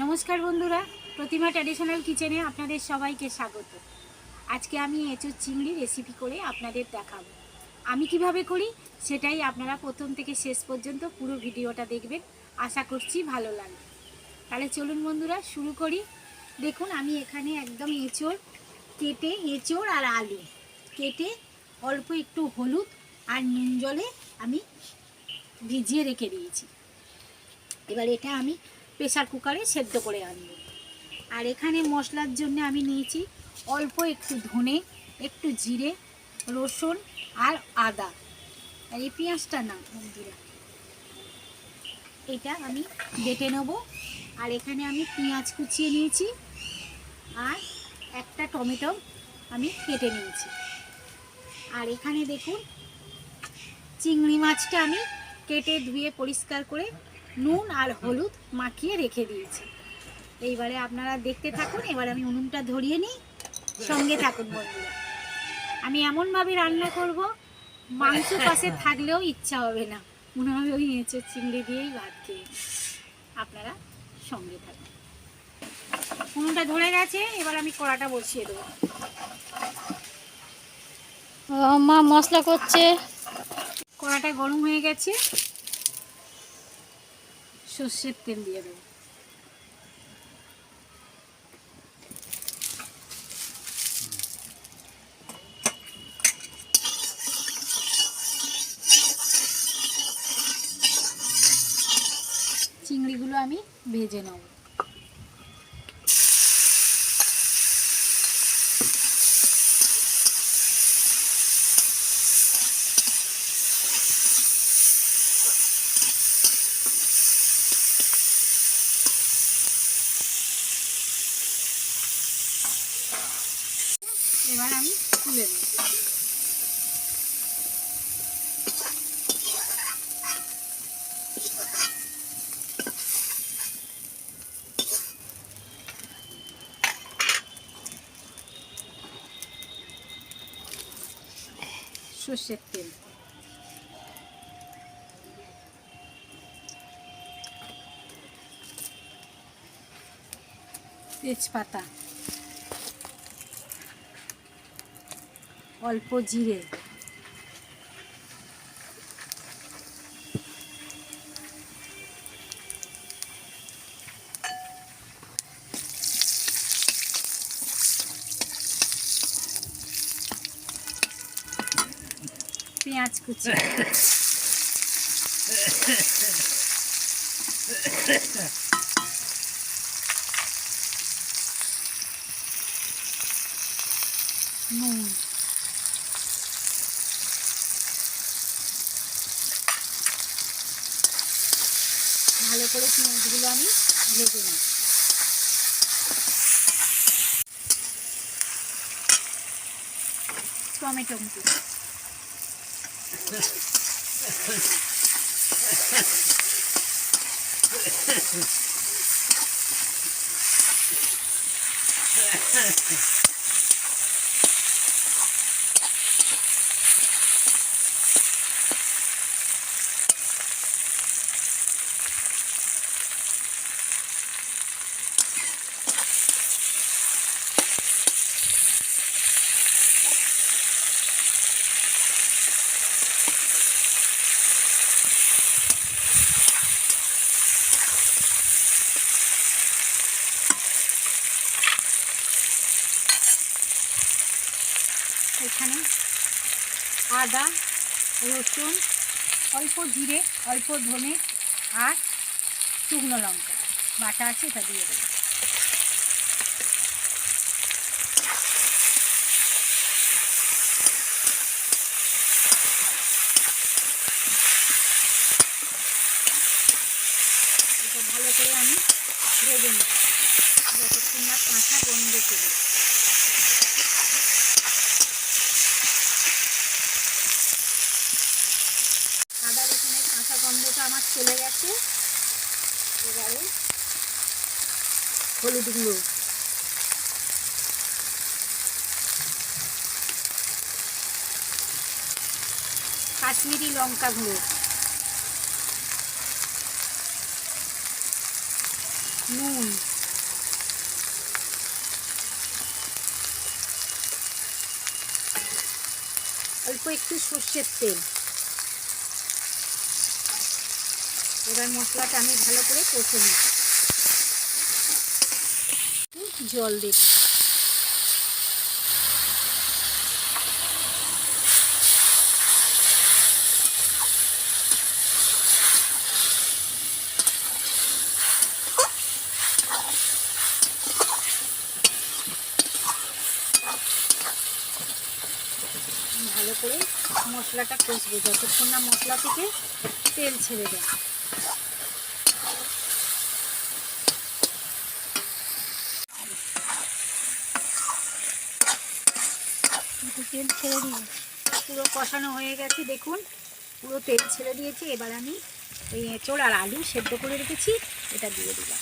নমস্কার বন্ধুরা, প্রতিমা ট্র্যাডিশনাল কিচেনে আপনাদের সবাইকে স্বাগত। আজকে আমি এঁচোর চিংড়ি রেসিপি করে আপনাদের দেখাবো। আমি কীভাবে করি সেটাই আপনারা প্রথম থেকে শেষ পর্যন্ত পুরো ভিডিওটা দেখবেন। আশা করছি ভালো লাগবে। তাহলে চলুন বন্ধুরা, শুরু করি। দেখুন, আমি এখানে একদম এঁচোড় কেটে এঁচোড় আর আলু। কেটে অল্প একটু হলুদ আর নুন জলে আমি ভিজিয়ে রেখে দিয়েছি। এবার এটা আমি প্রেসার কুকারে সেদ্ধ করে আনব। আর এখানে মশলার জন্য আমি নিয়েছি অল্প একটু ধনে, একটু জিরে, রসুন আর আদা। আর এই পেঁয়াজটা না, বন্ধুরা। এটা আমি বেটে নেব। আর এখানে আমি পেঁয়াজ কুচিয়ে নিয়েছি। আর একটা টমেটো আমি কেটে নিয়েছি। আর এখানে দেখুন, চিংড়ি মাছটা আমি কেটে ধুয়ে পরিষ্কার করে নুন আর হলুদ মাখিয়ে রেখে দিয়েছি। এইবারে আপনারা দেখতে থাকুন এবার আমি উনুনটা ধরিয়ে নিই। সঙ্গে থাকুন বন্ধুরা। আমি এমনভাবে রান্না করব মাংস পাশে থাকলেও ইচ্ছা হবে না। মনে হবে ওই এঁচোর চিংড়ি দিয়েই ভাত খেয়ে। আপনারা সঙ্গে থাকুন। উনুনটা ধরে গেছে এবার আমি কড়াটা বসিয়ে দেবো। মা মশলা করছে। কড়াটা গরম হয়ে গেছে। সর্ষের তেল দিয়ে দেবো চিংড়িগুলো আমি ভেজে নেব। এবার আমি তুলে নেব। সর্ষের তেল। তেজপাতা। অল্প জিরে। পেঁয়াজ কুচি নুন ভালো করে পেঁয়াজগুলো আমি ভেজে নিই টমেটো কুচি এখানে আদা, রসুন, অল্প জিরে, অল্প ধনে আর শুকনো লঙ্কা। বাটা আছে, এটা দিয়ে দেবো। ভালো করে আমি ভেজে নেব। যতক্ষণ না কাঁচা গন্ধ চলে যায়। আদা রসুনের কাঁচা গন্ধটা আমার চলে গেছে এবারে হলুদ গুঁড়ো। কাশ্মীরি লঙ্কা গুঁড়ো। নুন। অল্প একটু সর্ষের তেল। এবার মশলাটা আমি ভালো করে কষে নিই জল দেব ভালো করে মশলাটা কষবো যতক্ষণ না মশলা থেকে তেল ছেড়ে দেয় তেল ছেড়ে দিই পুরো কষানো হয়ে গেছে, দেখুন। পুরো তেল ছেড়ে দিয়েছে। এবার আমি এই এঁচড় আর আলু সেদ্ধ করে রেখেছি, এটা দিয়ে দিলাম।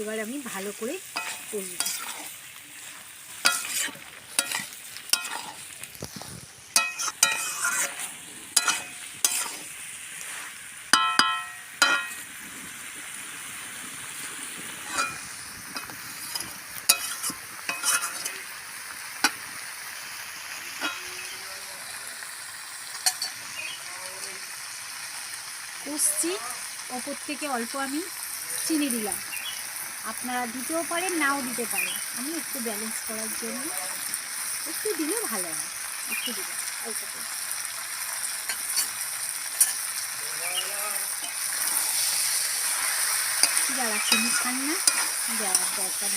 এবার আমি ভালো করে কষবো কষছি ওপর থেকে অল্প আমি চিনি দিলাম। আপনারা দিতেও পারেন, নাও দিতে পারেন। আমি একটু ব্যালেন্স করার জন্য একটু দিলে ভালো হয়। একটু দিলাম অল্প করে। যারা চিনি খান না দেওয়ার দরকার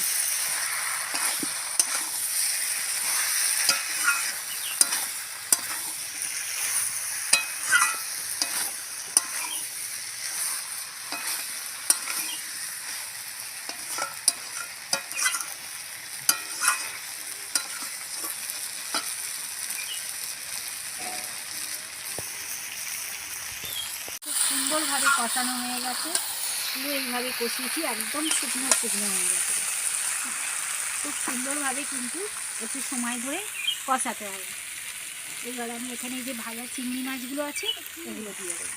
খুব সুন্দরভাবে কষানো হয়ে গেছে। পুরো এইভাবে কষিয়েছি, একদম শুকনো শুকনো হয়ে গেছে। খুব সুন্দরভাবে কিন্তু একটু সময় ধরে কষাতে হবে। এবার আমি এখানে যে ভাজা চিংড়ি মাছগুলো আছে, এগুলো দিয়ে দেবো।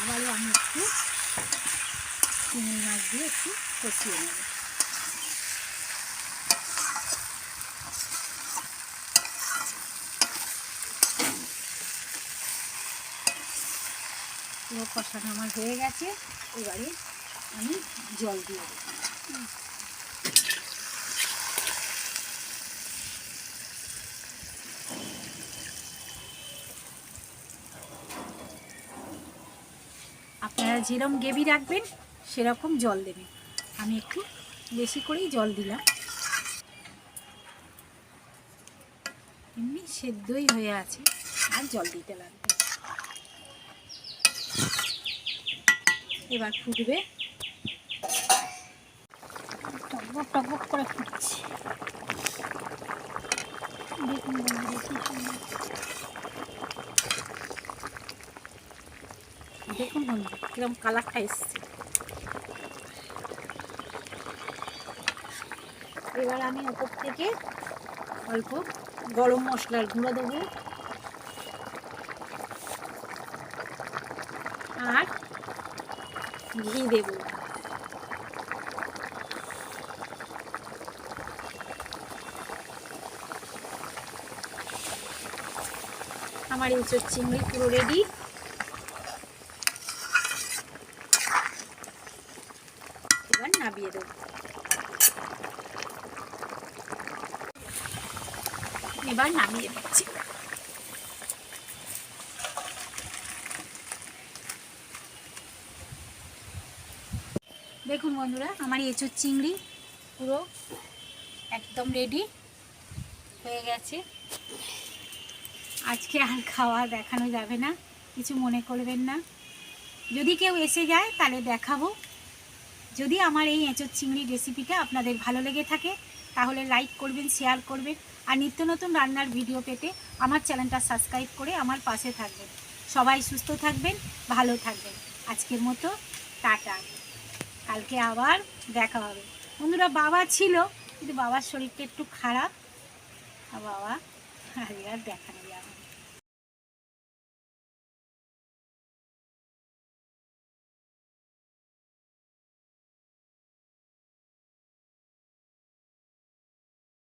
আবারও আমি একটু চিংড়ি মাছ দিয়ে একটু কষিয়ে নেব। পুরো কষানো আমার হয়ে গেছে, এবারে আমি জল দিয়ে দেবো। আপনারা যেরকম গ্রেভি রাখবেন, সেরকম জল দেবেন। আমি একটু বেশি করেই জল দিলাম। এমনি সেদ্ধই হয়ে আছে, আর জল দিতে লাগবে এবার ফুটবে। টকবক টকবক করে ফুটছে। দেখুন। দেখুন কীরকম কালারটা এসছে। এবার আমি ওপর থেকে অল্প গরম মশলার গুঁড়ো দেবো। আর ঘি দেবো আমার এই চিংড়ি পুরো রেডি এবার নাবিয়ে দেবো। এবার নামিয়ে দিচ্ছি। দেখুন বন্ধুরা, আমার এঁচোর চিংড়ি পুরো একদম রেডি হয়ে গেছে। আজকে আর খাওয়া দেখানো যাবে না, কিছু মনে করবেন না। যদি কেউ এসে যায়, তাহলে দেখাবো। যদি আমার এই এঁচোর চিংড়ির রেসিপিটা আপনাদের ভালো লেগে থাকে, তাহলে লাইক করবেন শেয়ার করবেন, আর নিত্য নতুন রান্নার ভিডিও পেতে আমার চ্যানেলটা সাবস্ক্রাইব করে আমার পাশে থাকবেন। সবাই সুস্থ থাকবেন, ভালো থাকবেন। আজকের মতো, টাটা। কালকে আবার দেখা হবে বন্ধুরা, বাবা ছিল, কিন্তু বাবার শরীরটা একটু খারাপ আর বাবা আর দেখা যাবে না।